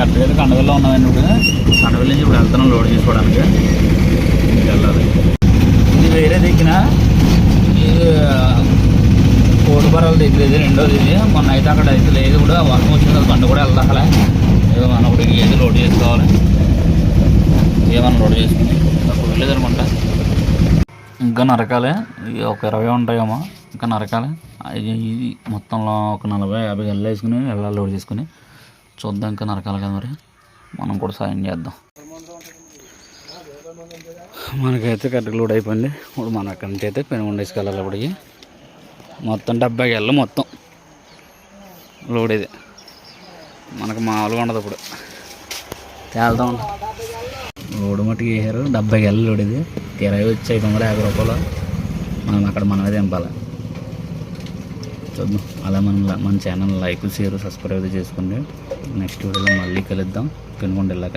కరెక్ట్గా అయితే కండవల్లో ఉన్నామండి ఇప్పుడు. కండవల్ నుంచి ఇప్పుడు వెళ్తున్నాం లోడ్ చేసుకోవడానికి వెళ్ళాలి ఇది వేరే దిక్కున? ఇది కోటిబరాల దగ్గర ఇది రెండోది ఇది. మొన్న అయితే అక్కడ అయితే లేదు కూడా. వర్షం వచ్చింది కదా బండి కూడా వెళ్దా ఏదో మనం ఇప్పుడు ఏది లోడ్ చేసుకోవాలి. ఏమన్నా లోడ్ చేసుకుని అప్పుడు అనుకుంటా ఇంకా నరకాలి. ఒక ఇరవై ఉంటాయేమో. ఇంకా నరకాలి. ఇది ఇది మొత్తంలో ఒక నలభై యాభై గల్లు వేసుకుని వెళ్ళాలి లోడ్ చేసుకుని. చూద్దాం ఇంకా నరకాలి కదా మరి. మనం కూడా సాయం చేద్దాం. మనకైతే కరెక్ట్ లోడ్ అయిపోయింది. ఇప్పుడు మన అక్కడి నుంచి అయితే పెనుగొండ వేసుకెళ్ళాలి ఇప్పటికి మొత్తం డెబ్బై గెళ్ళు మొత్తం. లోడ్ ఇది. మనకు మామూలుగా ఉండదు ఇప్పుడు. తేల్దాం లోడ్ మట్టుకు వేసారు డెబ్బై గెళ్ళు లోడ్ ఇది. కిరాయి వచ్చి ఐదు వందల యాభై రూపాయలు. మనం అక్కడ మనమే దింపాలి చూద్దాం అలా మనం మన ఛానల్ లైక్ షేర్ సబ్స్క్రైబ్ చేసుకోండి నెక్స్ట్ వీడియోలో మళ్ళీ కలుద్దాం. పెనుగొండ వెళ్ళాక